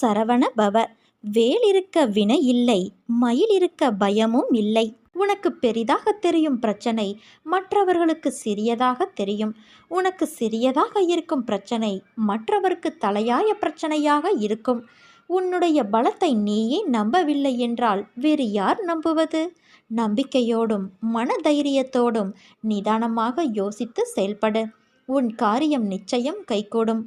சரவண பவ. வேல் இருக்க வினை இல்லை மயில் இருக்க பயமும் இல்லை. உனக்கு பெரிதாக தெரியும் பிரச்சனை மற்றவர்களுக்கு சிறியதாக தெரியும். உனக்கு சிறியதாக இருக்கும் பிரச்சனை மற்றவருக்கு தலையாய பிரச்சனையாக இருக்கும். உன்னுடைய பலத்தை நீயே நம்பவில்லை என்றால் வேறு யார் நம்புவது? நம்பிக்கையோடும் மன தைரியத்தோடும் நிதானமாக யோசித்து செயல்படு. உன் காரியம் நிச்சயம் கைகூடும்.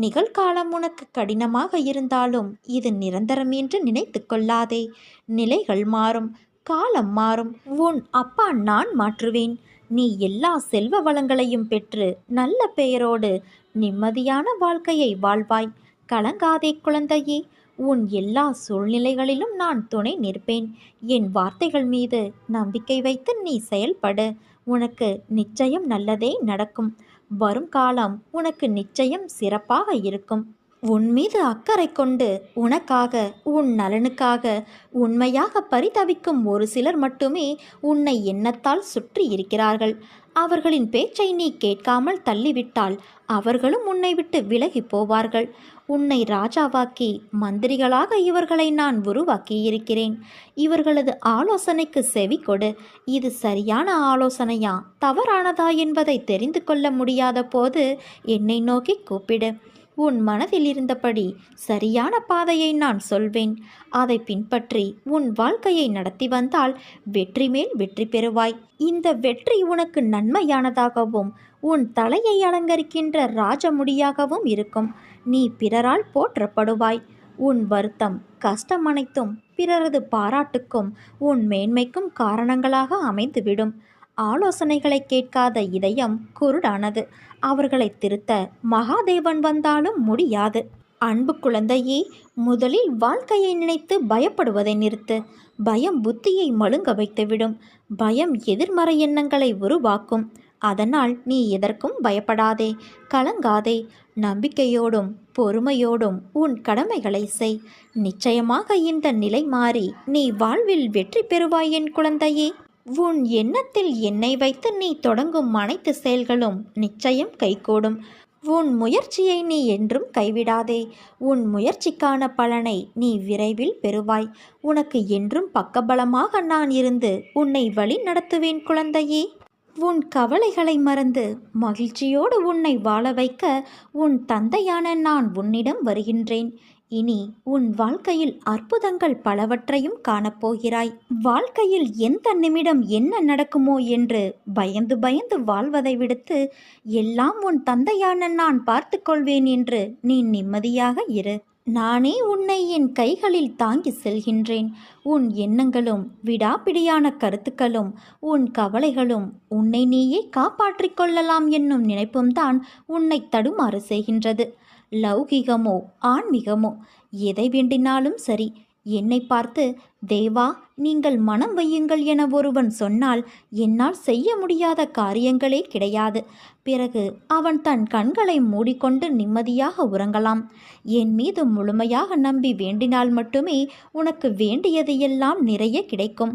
நிகழ்காலம் உனக்கு கடினமாக இருந்தாலும் இது நிரந்தரம் என்று நினைத்து கொள்ளாதே. நிலைகள் மாறும் காலம் மாறும். உன் அப்பா நான் மாற்றுவேன். நீ எல்லா செல்வ வளங்களையும் பெற்று நல்ல பெயரோடு நிம்மதியான வாழ்க்கையை வாழ்வாய். கலங்காதே குழந்தையே உன் எல்லா சூழ்நிலைகளிலும் நான் துணை நிற்பேன். என் வார்த்தைகள் மீது நம்பிக்கை வைத்து நீ செயல்படு. உனக்கு நிச்சயம் நல்லதே நடக்கும். வரும் காலம் உனக்கு நிச்சயம் சிறப்பாக இருக்கும். உன் மீது அக்கறை கொண்டு உனக்காக உன் நலனுக்காக உண்மையாக பரிதவிக்கும் ஒரு சிலர் மட்டுமே உன்னை எண்ணத்தால் சுற்றி இருக்கிறார்கள். அவர்களின் பேச்சை நீ கேட்காமல் தள்ளிவிட்டால் அவர்களும் உன்னை விட்டு விலகி போவார்கள். உன்னை ராஜாவாக்கி மந்திரிகளாக இவர்களை நான் உருவாக்கியிருக்கிறேன். இவர்களது ஆலோசனைக்கு செவி கொடு. இது சரியான ஆலோசனையா? தவறானதா என்பதை தெரிந்து கொள்ள முடியாத போது என்னை நோக்கி கூப்பிடு. உன் மனதில் இருந்தபடி சரியான பாதையை நான் சொல்வேன். அதை பின்பற்றி உன் வாழ்க்கையை நடத்தி வந்தால் வெற்றி மேல் வெற்றி பெறுவாய். இந்த வெற்றி உனக்கு நன்மையானதாகவும் உன் தலையை அலங்கரிக்கின்ற ராஜமுடியாகவும் இருக்கும். நீ பிறரால் போற்றப்படுவாய். உன் வருத்தம் கஷ்டம் அனைத்தும் பிறரது பாராட்டுக்கும் உன் மேன்மைக்கும் காரணங்களாக அமைந்துவிடும். ஆலோசனைகளை கேட்காத இதயம் குருடானது. அவர்களை திருத்த மகாதேவன் வந்தாலும் முடியாது. அன்பு குழந்தையே முதலில் வாழ்க்கையை நினைத்து பயப்படுவதை நிறுத்து. பயம் புத்தியை மழுங்க வைத்துவிடும். பயம் எதிர்மறை எண்ணங்களை உருவாக்கும். அதனால் நீ எதற்கும் பயப்படாதே கலங்காதே. நம்பிக்கையோடும் பொறுமையோடும் உன் கடமைகளை செய். நிச்சயமாக இந்த நிலை மாறி நீ வாழ்வில் வெற்றி பெறுவாய் என் குழந்தையே. உன் எண்ணத்தில் என்னை வைத்து நீ தொடங்கும் அனைத்து செயல்களும் நிச்சயம் கைகூடும். உன் முயற்சியை நீ என்றும் கைவிடாதே. உன் முயற்சிக்கான பலனை நீ விரைவில் பெறுவாய். உனக்கு என்றும் பக்கபலமாக நான் இருந்து உன்னை வழி நடத்துவேன் குழந்தையே. உன் கவலைகளை மறந்து மகிழ்ச்சியோடு உன்னை வாழ வைக்க உன் தந்தையான நான் உன்னிடம் வருகின்றேன். இனி உன் வாழ்க்கையில் அற்புதங்கள் பலவற்றையும் காணப்போகிறாய். வாழ்க்கையில் எந்த நிமிடம் என்ன நடக்குமோ என்று பயந்து பயந்து வாழ்வதை விடுத்து எல்லாம் உன் தந்தையான நான் பார்த்து கொள்வேன் என்று நீ நிம்மதியாக இரு. நானே உன்னை என் கைகளில் தாங்கி செல்கின்றேன். உன் எண்ணங்களும் விடாப்பிடியான கருத்துக்களும் உன் கவலைகளும் உன்னை நீயே காப்பாற்றிக் கொள்ளலாம் என்னும் நினைப்பும் தான் உன்னை தடுமாறு செய்கின்றது. லௌகிகமோ ஆன்மீகமோ எதை வேண்டினாலும் சரி என்னை பார்த்து தேவா நீங்கள் மனம் வையுங்கள் என ஒருவன் சொன்னால் என்னால் செய்ய முடியாத காரியங்களே கிடையாது. பிறகு அவன் தன் கண்களை மூடிக்கொண்டு நிம்மதியாக உறங்கலாம். என் மீது முழுமையாக நம்பி வேண்டினால் மட்டுமே உனக்கு வேண்டியது எல்லாம் நிறைய கிடைக்கும்.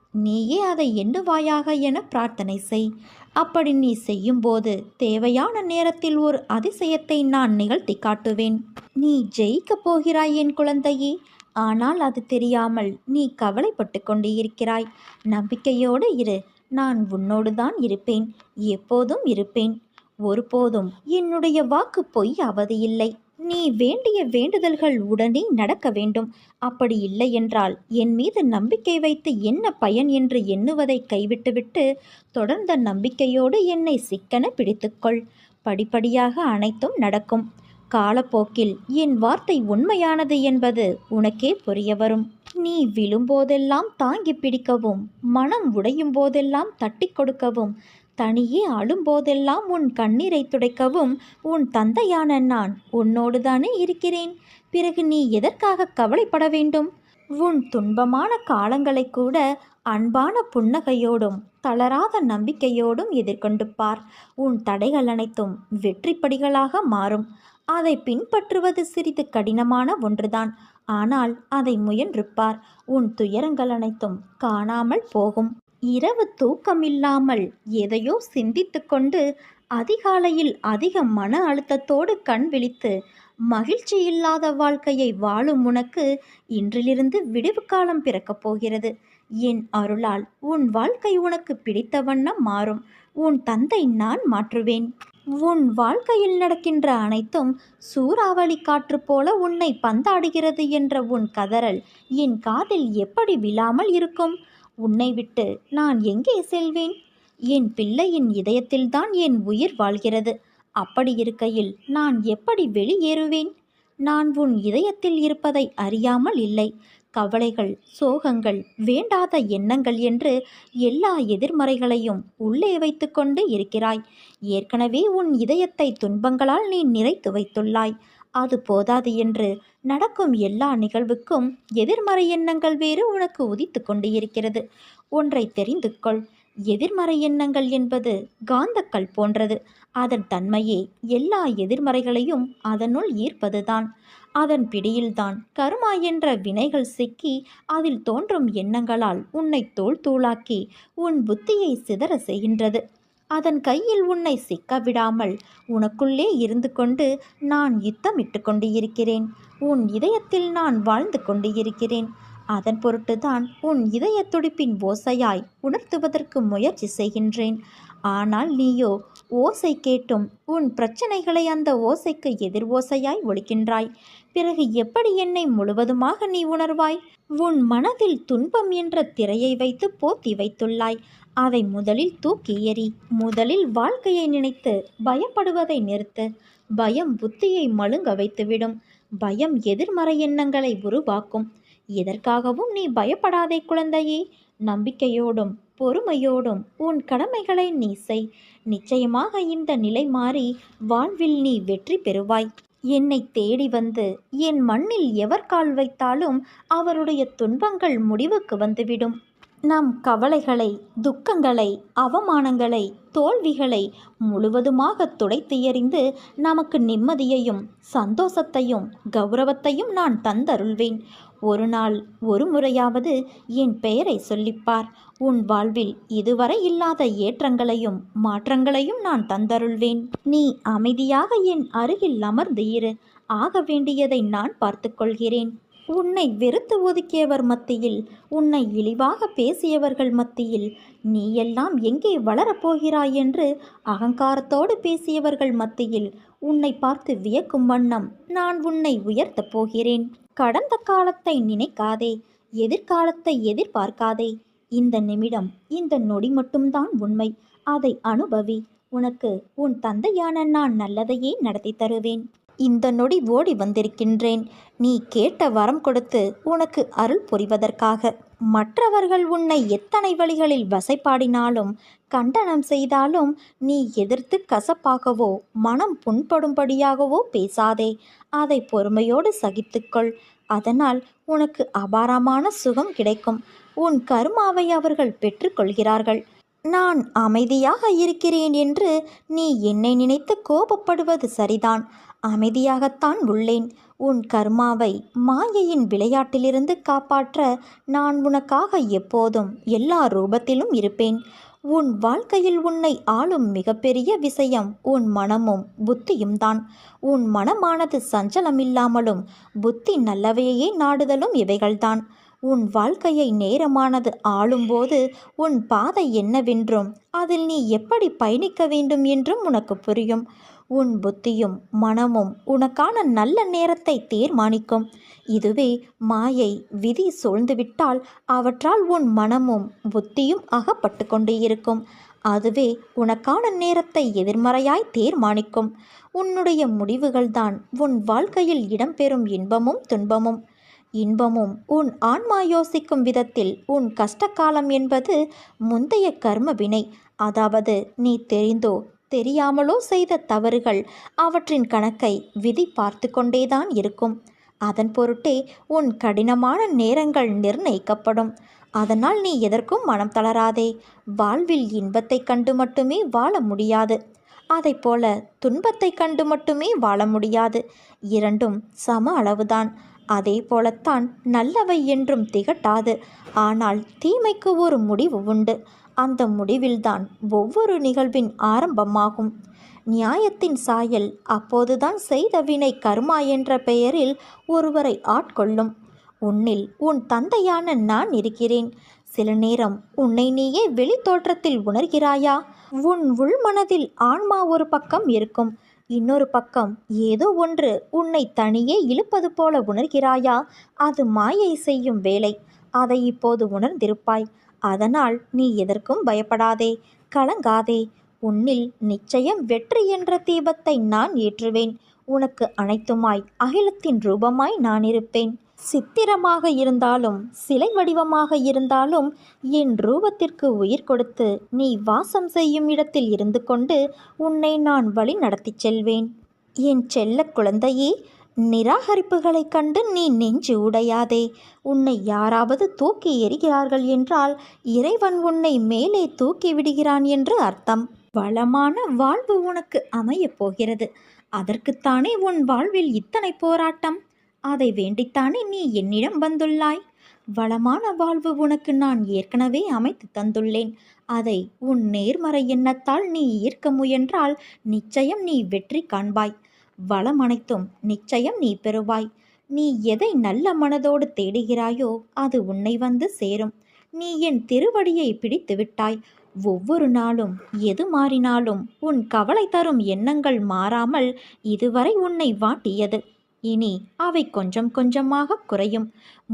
நீயே அதை எண்ணுவாயாக என பிரார்த்தனை செய். அப்படி நீ செய்யும்போது தேவையான நேரத்தில் ஒரு அதிசயத்தை நான் நிகழ்த்தி காட்டுவேன். நீ ஜெயிக்கப் போகிறாய் என் குழந்தையே. ஆனால் அது தெரியாமல் நீ கவலைப்பட்டு கொண்டு இருக்கிறாய் நம்பிக்கையோடு இரு. நான் உன்னோடு தான் இருப்பேன். எப்போதும் இருப்பேன். ஒருபோதும் என்னுடைய வாக்கு பொய் அவதியில்லை இல்லை. நீ வேண்டிய வேண்டுதல்கள் உடனே நடக்க வேண்டும். அப்படி இல்லை என்றால் என் மீது நம்பிக்கை வைத்து என்ன பயன் என்று எண்ணுவதை கைவிட்டுவிட்டு தொடர்ந்த நம்பிக்கையோடு என்னை சிக்கன பிடித்துக்கொள். படிப்படியாக அனைத்தும் நடக்கும். காலப்போக்கில் என் வார்த்தை உண்மையானது என்பது உனக்கே புரிய வரும். நீ விழும்போதெல்லாம் தாங்கி பிடிக்கவும் மனம் உடையும் போதெல்லாம் தட்டி கொடுக்கவும் தனியே அழும்போதெல்லாம் உன் கண்ணீரை துடைக்கவும் உன் தந்தையான நான் உன்னோடுதானே இருக்கிறேன். பிறகு நீ எதற்காக கவலைப்பட வேண்டும்? உன் துன்பமான காலங்களை கூட அன்பான புன்னகையோடும் தளராத நம்பிக்கையோடும் எதிர்கொண்டு பார். உன் தடைகள் அனைத்தும் வெற்றிப்படிகளாக மாறும். அதை பின்பற்றுவது சிறிது கடினமான ஒன்றுதான். ஆனால் அதை முயன்றுப்பார் உன் துயரங்கள் அனைத்தும் காணாமல் போகும். இரவு தூக்கமில்லாமல் எதையோ சிந்தித்து கொண்டு அதிகாலையில் அதிக மன அழுத்தத்தோடு கண் விழித்து மகிழ்ச்சி இல்லாத வாழ்க்கையை வாழும் உனக்கு இன்றிலிருந்து விடுவு காலம் பிறக்கப் போகிறது. என் அருளால் உன் வாழ்க்கை உனக்கு பிடித்த வண்ணம் மாறும். உன் தந்தை நான் மாற்றுவேன். உன் வாழ்க்கையில் நடக்கின்ற அனைத்தும் சூறாவளி காற்று போல உன்னை பந்தாடுகிறது என்ற உன் கதறல் என் காதில் எப்படி விழாமல் இருக்கும்? உன்னை விட்டு நான் எங்கே செல்வேன்? என் பிள்ளையின் இதயத்தில்தான் என் உயிர் வாழ்கிறது. அப்படி இருக்கையில் நான் எப்படி வெளியேறுவேன்? நான் உன் இதயத்தில் இருப்பதை அறியாமல் இல்லை. கவலைகள் சோகங்கள் வேண்டாத எண்ணங்கள் என்று எல்லா எதிர்மறைகளையும் உள்ளே வைத்துக்கொண்டு இருக்கிறாய். ஏற்கனவே உன் இதயத்தை துன்பங்களால் நீ நிறைத்து வைத்துள்ளாய். அது போதாது என்று நடக்கும் எல்லா நிகழ்வுக்கும் எதிர்மறை எண்ணங்கள் வேறு உனக்கு உதித்து கொண்டு இருக்கிறது ஒன்றை தெரிந்து கொள். எதிர்மறை எண்ணங்கள் என்பது காந்தக்கல் போன்றது. அதன் தன்மையே எல்லா எதிர்மறைகளையும் அதனுள் ஈர்ப்பதுதான். அதன் பிடியில்தான் கருமா என்ற வினைகள் சிக்கி அதில் தோன்றும் எண்ணங்களால் உன்னை தோல் தூளாக்கி உன் புத்தியை சிதற செய்கின்றது. அதன் கையில் உன்னை சிக்க விடாமல் உனக்குள்ளே இருந்து கொண்டு நான் யுத்தமிட்டு கொண்டு இருக்கிறேன் உன் இதயத்தில் நான் வாழ்ந்து கொண்டு இருக்கிறேன் அதன் பொருட்டுதான் உன் இதய துடிப்பின் ஓசையாய் உணர்த்துவதற்கு முயற்சி செய்கின்றேன். ஆனால் நீயோ ஓசை கேட்டும் உன் பிரச்சனைகளை அந்த ஓசைக்கு எதிர் ஓசையாய் ஒழிக்கின்றாய். பிறகு எப்படி என்னை முழுவதுமாக நீ உணர்வாய்? உன் மனதில் துன்பம் என்ற திரையை வைத்து போத்தி வைத்துள்ளாய். அதை முதலில் தூக்கி எறி முதலில் வாழ்க்கையை நினைத்து பயப்படுவதை நிறுத்து. பயம் புத்தியை மழுங்க வைத்துவிடும். பயம் எதிர்மறை எண்ணங்களை உருவாக்கும். எதற்காகவும் நீ பயப்படாதே குழந்தையே. நம்பிக்கையோடும் பொறுமையோடும் உன் கடமைகளை நீ செய். நிச்சயமாக இந்த நிலை மாறி வாழ்வில் நீ வெற்றி பெறுவாய். என்னை தேடி வந்து என் மண்ணில் எவர் கால் வைத்தாலும் அவருடைய துன்பங்கள் முடிவுக்கு வந்துவிடும். நம் கவலைகளை துக்கங்களை அவமானங்களை தோல்விகளை முழுவதுமாக துடைத்து எறிந்து நமக்கு நிம்மதியையும் சந்தோஷத்தையும் கௌரவத்தையும் நான் தந்தருள்வேன். ஒரு நாள் ஒரு முறையாவது என் பெயரை சொல்லிப்பார். உன் வாழ்வில் இதுவரை இல்லாத ஏற்றங்களையும் மாற்றங்களையும் நான் தந்தருள்வேன். நீ அமைதியாக என் அருகில் அமர்ந்து இரு. ஆக வேண்டியதை நான் பார்த்துக்கொள்கிறேன் உன்னை வெறுத்து ஒதுக்கியவர் மத்தியில் உன்னை இழிவாக பேசியவர்கள் மத்தியில் நீ எல்லாம் எங்கே வளரப்போகிறாய் என்று அகங்காரத்தோடு பேசியவர்கள் மத்தியில் உன்னை பார்த்து வியக்கும் வண்ணம் நான் உன்னை உயர்த்தப் போகிறேன். கடந்த காலத்தை நினைக்காதே எதிர்காலத்தை எதிர்பார்க்காதே. இந்த நிமிடம் இந்த நொடி மட்டும்தான் உண்மை. அதை அனுபவி உனக்கு உன் தந்தையான நான் நல்லதையே நடத்தி தருவேன். இந்த நொடி ஓடி வந்திருக்கின்றேன். நீ கேட்ட வரம் கொடுத்து உனக்கு அருள் புரிவதற்காக. மற்றவர்கள் உன்னை எத்தனை வழிகளில் வசைப்பாடினாலும் கண்டனம் செய்தாலும் நீ எதிர்த்து கசப்பாகவோ மனம் புண்படும்படியாகவோ பேசாதே. அதை பொறுமையோடு சகித்துக்கொள். அதனால் உனக்கு அபாரமான சுகம் கிடைக்கும். உன் கருமாவை அவர்கள் பெற்றுக்கொள்கிறார்கள். நான் அமைதியாக இருக்கிறேன் என்று நீ என்னை நினைத்து கோபப்படுவது சரிதான். அமைதியாகத்தான் உள்ளேன். உன் கர்மாவை மாயையின் விளையாட்டிலிருந்து காப்பாற்ற நான் உனக்காக எப்போதும் எல்லா ரூபத்திலும் இருப்பேன். உன் வாழ்க்கையில் உன்னை ஆளும் மிகப்பெரிய விஷயம் உன் மனமும் புத்தியும் தான். உன் மனமானது சஞ்சலமில்லாமலும் புத்தி நல்லவையே நாடுதலும் இவைகள்தான் உன் வாழ்க்கையை நேரமானது ஆளும்போது உன் பாதை என்னவென்றும் அதில் நீ எப்படி பயணிக்க வேண்டும் என்றும் உனக்கு புரியும். உன் புத்தியும் மனமும் உனக்கான நல்ல நேரத்தை தீர்மானிக்கும். இதுவே மாயை விதி சூழ்ந்துவிட்டால் அவற்றால் உன் மனமும் புத்தியும் அகப்பட்டு கொண்டு இருக்கும். அதுவே உனக்கான நேரத்தை எதிர்மறையாய் தீர்மானிக்கும். உன்னுடைய முடிவுகள்தான் உன் வாழ்க்கையில் இடம்பெறும் இன்பமும் துன்பமும். இன்பமும் உன் ஆன்மா யோசிக்கும் விதத்தில் உன் கஷ்டகாலம் என்பது முந்தைய கர்ம வினை. அதாவது நீ தெரிந்தோ தெரியாமலோ செய்த தவறுகள் அவற்றின் கணக்கை விதி பார்த்து கொண்டேதான் இருக்கும். அதன் பொருட்டே உன் கடினமான நேரங்கள் நிர்ணயிக்கப்படும். அதனால் நீ எதற்கும் மனம் தளராதே. வாழ்வில் இன்பத்தை கண்டு மட்டுமே வாழ முடியாது. போல துன்பத்தை கண்டு மட்டுமே வாழ முடியாது. இரண்டும் சம அளவுதான். அதே போலத்தான் நல்லவை என்றும் திகட்டாது. ஆனால் தீமைக்கு ஒரு முடிவு உண்டு. அந்த முடிவில்தான் ஒவ்வொரு நிகழ்வின் ஆரம்பமாகும். நியாயத்தின் சாயல் அப்போதுதான் செய்த வினை கர்மா என்ற பெயரில் ஒருவரை ஆட்கொள்ளும். உன்னில் உன் தந்தையான நான் இருக்கிறேன். சில நேரம் உன்னை நீயே வெளி தோற்றத்தில் உணர்கிறாயா? உன் உள்மனதில் ஆன்மா ஒரு பக்கம் இருக்கும். இன்னொரு பக்கம் ஏதோ ஒன்று உன்னை தனியே இழுப்பது போல உணர்கிறாயா? அது மாயை செய்யும் வேலை. அதை இப்போது உணர்ந்திருப்பாய். அதனால் நீ எதற்கும் பயப்படாதே கலங்காதே. உன்னில் நிச்சயம் வெற்றி என்ற தீபத்தை நான் ஏற்றுவேன். உனக்கு அனைத்துமாய் அகிலத்தின் ரூபமாய் நான் இருப்பேன். சித்திரமாக இருந்தாலும் சிலை வடிவமாக இருந்தாலும் என் ரூபத்திற்கு உயிர் கொடுத்து நீ வாசம் செய்யும் இடத்தில் இருந்து கொண்டு உன்னை நான் வழி நடத்திச் செல்வேன். என் செல்ல குழந்தையே நிராகரிப்புகளைக் கண்டு நீ நெஞ்சு உடையாதே. உன்னை யாராவது தூக்கி எறிகிறார்கள் என்றால் இறைவன் உன்னை மேலே தூக்கி விடுகிறான் என்று அர்த்தம். வளமான வாழ்வு உனக்கு அமையப் போகிறது. அதற்குத்தானே உன் வாழ்வில் இத்தனை போராட்டம்? அதை வேண்டித்தானே நீ என்னிடம் வந்துள்ளாய்? வளமான வாழ்வு உனக்கு நான் ஏற்கனவே அமைத்து தந்துள்ளேன். அதை உன் நேர்மறை எண்ணத்தால் நீ ஈர்க்க முயன்றால் நிச்சயம் நீ வெற்றி காண்பாய். வளம் அனைத்தும் நிச்சயம் நீ பெறுவாய். நீ எதை நல்ல மனதோடு தேடுகிறாயோ அது உன்னை வந்து சேரும். நீ என் திருவடியை பிடித்து விட்டாய். ஒவ்வொரு நாளும் எது மாறினாலும் உன் கவலை தரும் எண்ணங்கள் மாறாமல் இதுவரை உன்னை வாட்டியது. இனி அவை கொஞ்சம் கொஞ்சமாக குறையும்.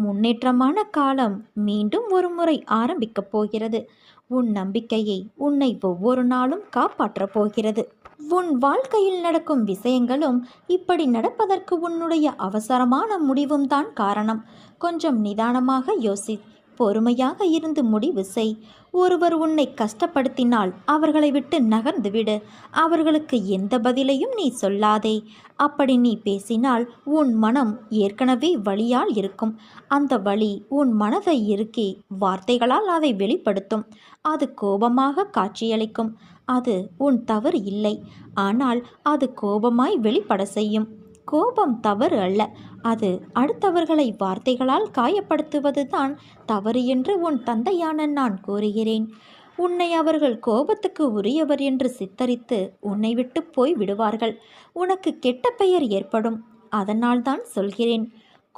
முன்னேற்றமான காலம் மீண்டும் ஒரு முறை ஆரம்பிக்கப் போகிறது. உன் நம்பிக்கையை உன்னை ஒவ்வொரு நாளும் காப்பாற்றப் போகிறது. உன் வாழ்க்கையில் நடக்கும் விஷயங்களும் இப்படி நடப்பதற்கு உன்னுடைய அவசரமான முடிவும் தான் காரணம். கொஞ்சம் நிதானமாக யோசி பொறுமையாக இருந்து முடிவு செய். ஒருவர் உன்னை கஷ்டப்படுத்தினால் அவர்களை விட்டு நகர்ந்து விடு. அவர்களுக்கு எந்த பதிலையும் நீ சொல்லாதே. அப்படி நீ பேசினால் உன் மனம் ஏற்கனவே வழியால் இருக்கும். அந்த வழி உன் மனதை இறுக்கி வார்த்தைகளால் அதை வெளிப்படுத்தும். அது கோபமாக காட்சியளிக்கும். அது உன் தவறு இல்லை. ஆனால் அது கோபமாய் வெளிப்பட செய்யும். கோபம் தவறு அல்ல. அது அடுத்தவர்களை வார்த்தைகளால் காயப்படுத்துவதுதான் தவறு என்று உன் தந்தையான நான் கூறுகிறேன். உன்னை அவர்கள் கோபத்துக்கு உரியவர் என்று சித்தரித்து உன்னை விட்டு போய் விடுவார்கள். உனக்கு கெட்ட பெயர் ஏற்படும். அதனால்தான் சொல்கிறேன்.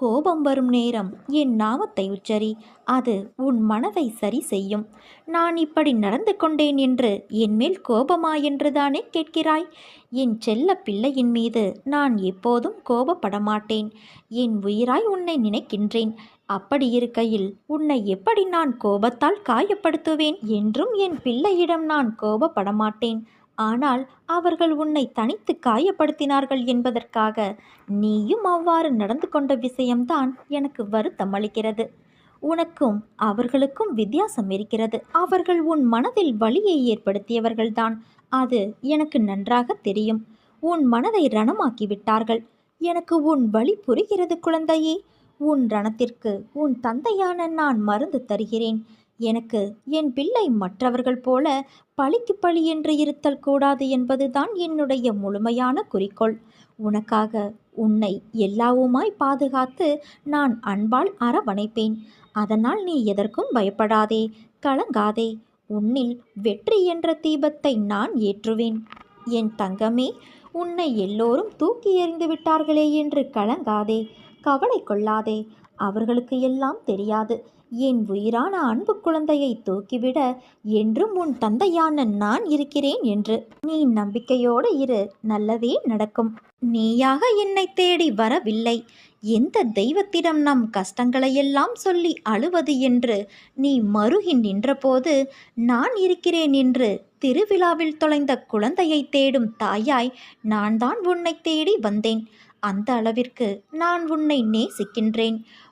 கோபம் வரும் நேரம் என் நாமத்தை உச்சரி. அது உன் மனதை சரி செய்யும். நான் இப்படி நடந்து கொண்டேன் என்று என்மேல் கோபமா என்றுதானே கேட்கிறாய்? என் செல்ல பிள்ளையின் மீது நான் எப்போதும் கோபப்பட மாட்டேன். என் உயிராய் உன்னை நினைக்கின்றேன். அப்படி இருக்கையில் உன்னை எப்படி நான் கோபத்தால் காயப்படுத்துவேன் என்றும் என் பிள்ளையிடம் நான் கோபப்பட மாட்டேன். ஆனால் அவர்கள் உன்னை தனித்து காயப்படுத்தினார்கள் என்பதற்காக நீயும் அவ்வாறு நடந்து கொண்ட விஷயம்தான் எனக்கு வருத்தம் அளிக்கிறது. உனக்கும் அவர்களுக்கும் வித்தியாசம் இருக்கிறது. அவர்கள் உன் மனதில் வழியை ஏற்படுத்தியவர்கள்தான். அது எனக்கு நன்றாக தெரியும். உன் மனதை ரணமாக்கி விட்டார்கள் எனக்கு உன் வழி புரிகிறது குழந்தையே. உன் ரணத்திற்கு உன் தந்தையான நான் மருந்து தருகிறேன். எனக்கு என் பிள்ளை மற்றவர்கள் போல பழிக்கு பழி என்று இருத்தல் கூடாது என்பதுதான் என்னுடைய முழுமையான குறிக்கோள். உனக்காக உன்னை எல்லாவுமாய் பாதுகாத்து நான் அன்பால் அரவணைப்பேன். அதனால் நீ எதற்கும் பயப்படாதே கலங்காதே. உன்னில் வெற்றி என்ற தீபத்தை நான் ஏற்றுவேன். என் தங்கமே உன்னை எல்லோரும் தூக்கி எறிந்து விட்டார்களே என்று கலங்காதே கவலை கொள்ளாதே. அவர்களுக்கு எல்லாம் தெரியாது. என் உயிரான அன்பு குழந்தையை தூக்கிவிட என்றும் உன் தந்தையான நான் இருக்கிறேன் என்று. நீ நம்பிக்கையோடு இரு நல்லதே நடக்கும். நீயாக என்னை தேடி வரவில்லை. எந்த தெய்வத்திடம் நம் கஷ்டங்களையெல்லாம் சொல்லி அழுவது என்று நீ மருகி நின்றபோது நான் இருக்கிறேன் என்று திருவிழாவில் தொலைந்த குழந்தையை தேடும் தாயாய் நான் தான் உன்னை தேடி வந்தேன். அந்த அளவிற்கு நான் உன்னை நேசிக்கின்றேன்.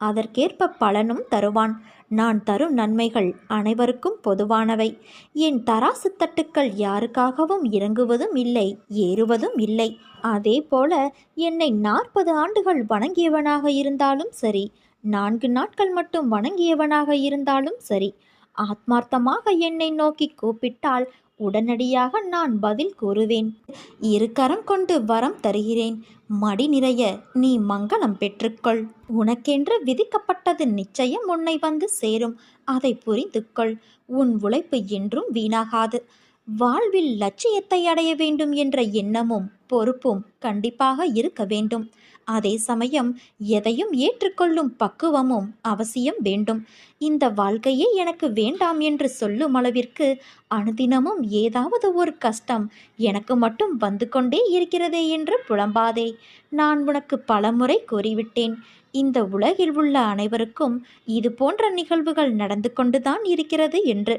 அதற்கேற்ப பலனும் தருவான். நான் தரும் நன்மைகள் அனைவருக்கும் பொதுவானவை. என் தராசு தட்டுக்கள் யாருக்காகவும் இறங்குவதும் இல்லை ஏறுவதும் இல்லை. அதே போல என்னை நாற்பது ஆண்டுகள் வணங்கியவனாக இருந்தாலும் சரி நான்கு நாட்கள் மட்டும் வணங்கியவனாக இருந்தாலும் சரி ஆத்மார்த்தமாக என்னை நோக்கி கூப்பிட்டால் உடனடியாக நான் பதில் கூறுவேன். இரு கரம் கொண்டு வரம் தருகிறேன். மடி நிறைய நீ மங்களம் பெற்றுக்கொள். உனக்கென்று விதிக்கப்பட்டது நிச்சயம் உன்னை வந்து சேரும். அதை புரிந்து கொள் உன் உழைப்பு என்றும் வீணாகாது. வாழ்வில் லட்சியத்தை அடைய வேண்டும் என்ற எண்ணமும் பொறுப்பும் கண்டிப்பாக இருக்க வேண்டும். அதே சமயம் எதையும் ஏற்றுக்கொள்ளும் பக்குவமும் அவசியம் வேண்டும். இந்த வாழ்க்கையே எனக்கு வேண்டாம் என்று சொல்லும் அளவிற்கு அனுதினமும் ஏதாவது ஒரு கஷ்டம் எனக்கு மட்டும் வந்து கொண்டே இருக்கிறதே என்று புலம்பாதே. நான் உனக்கு பலமுறை கூறிவிட்டேன். இந்த உலகில் உள்ள அனைவருக்கும் இது போன்ற நிகழ்வுகள் நடந்து கொண்டுதான் இருக்கிறது என்று.